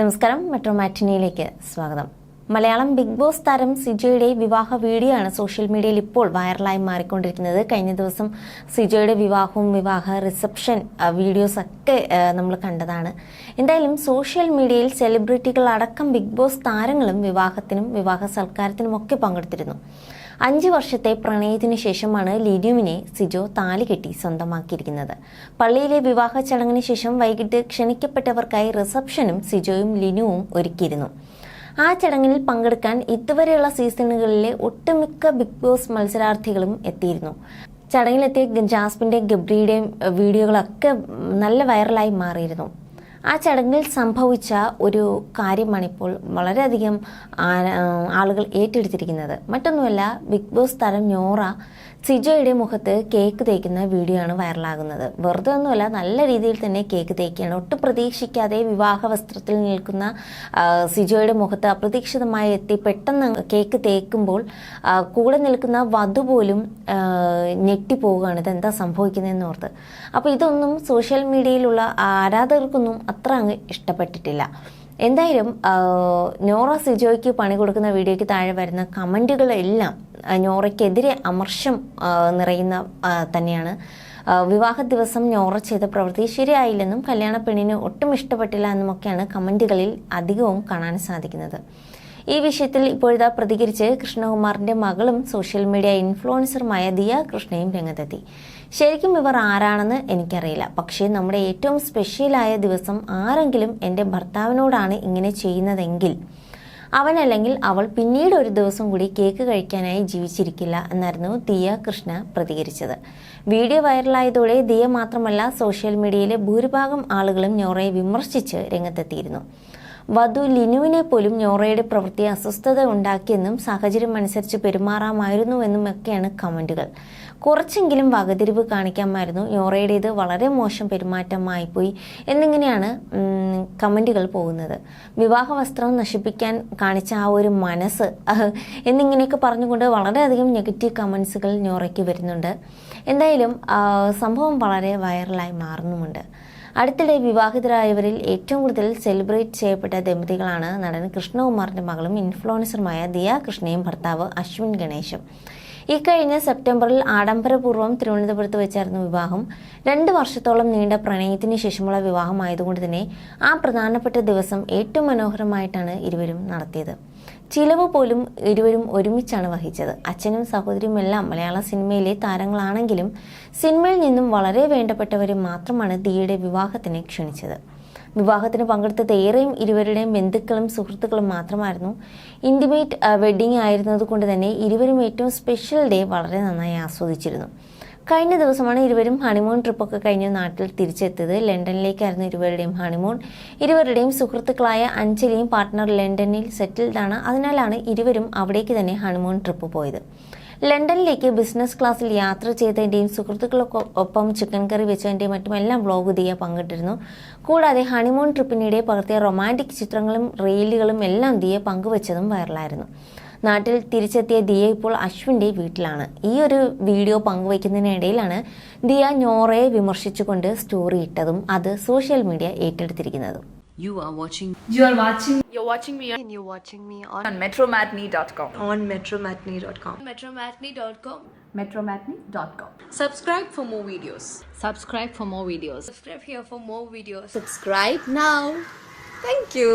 നമസ്കാരം. മെട്രോ മാറ്റിനിയിലേക്ക് സ്വാഗതം. Malayalam big boss താരം സിജോയുടെ വിവാഹ വീഡിയോ ആണ് സോഷ്യൽ മീഡിയയിൽ ഇപ്പോൾ വൈറലായി മാറിക്കൊണ്ടിരിക്കുന്നത്. കഴിഞ്ഞ ദിവസം സിജോയുടെ വിവാഹവും വിവാഹ റിസപ്ഷൻ വീഡിയോസ് ഒക്കെ നമ്മൾ കണ്ടതാണ്. എന്തായാലും സോഷ്യൽ മീഡിയയിൽ സെലിബ്രിറ്റികൾ അടക്കം ബിഗ് ബോസ് താരങ്ങളും വിവാഹത്തിനും വിവാഹ സൽക്കാരത്തിനും ഒക്കെ പങ്കെടുത്തിരുന്നു. അഞ്ച് വർഷത്തെ പ്രണയത്തിന് ശേഷമാണ് ലിനുവിനെ സിജോ താലി കെട്ടി സ്വന്തമാക്കിയിരിക്കുന്നത്. പള്ളിയിലെ വിവാഹ ചടങ്ങിന് ശേഷം വൈകിട്ട് ക്ഷണിക്കപ്പെട്ടവർക്കായി റിസപ്ഷനും സിജോയും ലിനുവും ഒരുക്കിയിരുന്നു. ആ ചടങ്ങിൽ പങ്കെടുക്കാൻ ഇതുവരെയുള്ള സീസണുകളിലെ ഒട്ടുമിക്ക ബിഗ് ബോസ് മത്സരാർത്ഥികളും എത്തിയിരുന്നു. ചടങ്ങിലെത്തിയ ജാസ്മിന്റെയും ഗബ്രിയുടെയും വീഡിയോകളൊക്കെ നല്ല വൈറലായി മാറിയിരുന്നു. ആ ചടങ്ങിൽ സംഭവിച്ച ഒരു കാര്യമാണിപ്പോൾ വളരെയധികം ആ- ആളുകൾ ഏറ്റെടുത്തിരിക്കുന്നത്. മറ്റൊന്നുമല്ല ബിഗ് ബോസ് തരം നോറ സിജോയുടെ മുഖത്ത് കേക്ക് തേക്കുന്ന വീഡിയോ ആണ് വൈറലാകുന്നത്. വെറുതെ ഒന്നുമല്ല നല്ല രീതിയിൽ തന്നെ കേക്ക് തേക്കുകയാണ്. ഒട്ടും പ്രതീക്ഷിക്കാതെ വിവാഹ വസ്ത്രത്തിൽ നിൽക്കുന്ന സിജോയുടെ മുഖത്ത് അപ്രതീക്ഷിതമായി എത്തി പെട്ടെന്ന് കേക്ക് തേക്കുമ്പോൾ കൂടെ നിൽക്കുന്ന വധു പോലും ഞെട്ടിപ്പോവുകയാണ്. ഇതെന്താ സംഭവിക്കുന്നതെന്ന് ഓർത്ത്. അപ്പോൾ ഇതൊന്നും സോഷ്യൽ മീഡിയയിലുള്ള ആരാധകർക്കൊന്നും അത്ര അങ്ങ് ഇഷ്ടപ്പെട്ടിട്ടില്ല. എന്തായാലും നോറ സിജോയ്ക്ക് പണി കൊടുക്കുന്ന വീഡിയോയ്ക്ക് താഴെ വരുന്ന കമന്റുകളെല്ലാം നോറയ്ക്കെതിരെ അമർഷം നിറയുന്ന തന്നെയാണ്. വിവാഹ ദിവസം നോറ ചെയ്ത പ്രവൃത്തി ശരിയായില്ലെന്നും കല്യാണ പെണ്ണിന് ഒട്ടും ഇഷ്ടപ്പെട്ടില്ല എന്നുമൊക്കെയാണ് കമന്റുകളിൽ അധികവും കാണാൻ സാധിക്കുന്നത്. ഈ വിഷയത്തിൽ ഇപ്പോഴത്തെ പ്രതികരിച്ച് കൃഷ്ണകുമാറിന്റെ മകളും സോഷ്യൽ മീഡിയ ഇൻഫ്ലുവൻസറുമായ ദിയ കൃഷ്ണയും രംഗത്തെത്തി. ശരിക്കും ഇവർ ആരാണെന്ന് എനിക്കറിയില്ല. പക്ഷേ നമ്മുടെ ഏറ്റവും സ്പെഷ്യലായ ദിവസം ആരെങ്കിലും എന്റെ ഭർത്താവിനോടാണ് ഇങ്ങനെ ചെയ്യുന്നതെങ്കിൽ അവനല്ലെങ്കിൽ അവൾ പിന്നീട് ഒരു ദിവസം കൂടി കേക്ക് കഴിക്കാനായി ജീവിച്ചിരിക്കില്ല എന്നായിരുന്നു ദിയ കൃഷ്ണ പ്രതികരിച്ചത്. വീഡിയോ വൈറലായതോടെ ദിയ മാത്രമല്ല സോഷ്യൽ മീഡിയയിലെ ഭൂരിഭാഗം ആളുകളും ഞോറയെ വിമർശിച്ച് രംഗത്തെത്തിയിരുന്നു. വധു ലിനുവിനെ പോലും ഞോറയുടെ പ്രവൃത്തി അസ്വസ്ഥത ഉണ്ടാക്കിയെന്നും സാഹചര്യം അനുസരിച്ച് പെരുമാറാമായിരുന്നുവെന്നും ഒക്കെയാണ് കമന്റുകൾ. കുറച്ചെങ്കിലും വകതിരിവ് കാണിക്കാമായിരുന്നു. ഞോറയുടേത് വളരെ മോശം പെരുമാറ്റമായിപ്പോയി എന്നിങ്ങനെയാണ് കമന്റുകൾ പോകുന്നത്. വിവാഹ വസ്ത്രം നശിപ്പിക്കാൻ കാണിച്ച ആ ഒരു മനസ്സ് എന്നിങ്ങനെയൊക്കെ പറഞ്ഞുകൊണ്ട് വളരെയധികം നെഗറ്റീവ് കമൻസുകൾ ഞോറയ്ക്ക് വരുന്നുണ്ട്. എന്തായാലും സംഭവം വളരെ വൈറലായി മാറുന്നുമുണ്ട്. അടുത്തിടെ വിവാഹിതരായവരിൽ ഏറ്റവും കൂടുതൽ സെലിബ്രേറ്റ് ചെയ്യപ്പെട്ട ദമ്പതികളാണ് നടൻ കൃഷ്ണകുമാറിന്റെ മകളും ഇൻഫ്ലുവൻസറുമായ ദിയ കൃഷ്ണയും ഭർത്താവ് അശ്വിൻ ഗണേശും. ഇക്കഴിഞ്ഞ സെപ്റ്റംബറിൽ ആഡംബരപൂർവം തിരുവനന്തപുരത്ത് വെച്ചായിരുന്നു വിവാഹം. രണ്ട് വർഷത്തോളം നീണ്ട പ്രണയത്തിന് ശേഷമുള്ള വിവാഹമായതുകൊണ്ട് തന്നെ ആ പ്രധാനപ്പെട്ട ദിവസം ഏറ്റവും മനോഹരമായിട്ടാണ് ഇരുവരും നടത്തിയത്. ചിലവ് പോലും ഇരുവരും ഒരുമിച്ചാണ് വഹിച്ചത്. അച്ഛനും സഹോദരിയും എല്ലാം മലയാള സിനിമയിലെ താരങ്ങളാണെങ്കിലും സിനിമയിൽ നിന്നും വളരെ വേണ്ടപ്പെട്ടവരെ മാത്രമാണ് ദിയയുടെ വിവാഹത്തിന് ക്ഷണിച്ചത്. വിവാഹത്തിന് പങ്കെടുത്തത് ഏറെയും ഇരുവരുടെയും ബന്ധുക്കളും സുഹൃത്തുക്കളും മാത്രമായിരുന്നു. ഇന്റിമേറ്റ് വെഡ്ഡിംഗ് ആയിരുന്നതുകൊണ്ട് തന്നെ ഇരുവരും ഏറ്റവും സ്പെഷ്യൽ ഡേ വളരെ നന്നായി ആസ്വദിച്ചിരുന്നു. കഴിഞ്ഞ ദിവസമാണ് ഇരുവരും ഹണിമൂൺ ട്രിപ്പൊക്കെ കഴിഞ്ഞ് നാട്ടിൽ തിരിച്ചെത്തിയത്. ലണ്ടനിലേക്കായിരുന്നു ഇരുവരുടെയും ഹണിമൂൺ ഇരുവരുടെയും സുഹൃത്തുക്കളായ അഞ്ജലിയും പാർട്ട്ണർ ലണ്ടനിൽ സെറ്റിൽഡ് ആണ്. അതിനാലാണ് ഇരുവരും അവിടേക്ക് തന്നെ ഹണിമൂൺ ട്രിപ്പ് പോയത്. ലണ്ടനിലേക്ക് ബിസിനസ് ക്ലാസ്സിൽ യാത്ര ചെയ്തതിന്റെയും സുഹൃത്തുക്കൾക്കൊപ്പം ചിക്കൻ കറി വെച്ചതിന്റെയും മറ്റുമെല്ലാം വ്ലോഗ് ദിയ പങ്കിട്ടിരുന്നു. കൂടാതെ ഹണിമൂൺ ട്രിപ്പിനിടെ പകർത്തിയ റൊമാന്റിക് ചിത്രങ്ങളും റീലുകളും എല്ലാം ദിയ പങ്കുവച്ചതും വൈറലായിരുന്നു നാട്ടിൽ തിരിച്ചെത്തിയ ദിയ ഇപ്പോൾ അശ്വിന്റെ വീട്ടിലാണ് ഈ ഒരു വീഡിയോ പങ്കുവയ്ക്കുന്നതിനിടയിലാണ് ദിയ ഞോറയെ വിമർശിച്ചുകൊണ്ട് സ്റ്റോറി ഇട്ടതും അത് സോഷ്യൽ മീഡിയ ഏറ്റെടുത്തിരിക്കുന്നതും You are watching You are watching You're watching me on, and you're watching me on, on metromatney.com. on metromatney.com. metromatney.com. Metromatney.com. Subscribe for more videos. Subscribe for more videos. Subscribe here for more videos. Subscribe now. Thank you.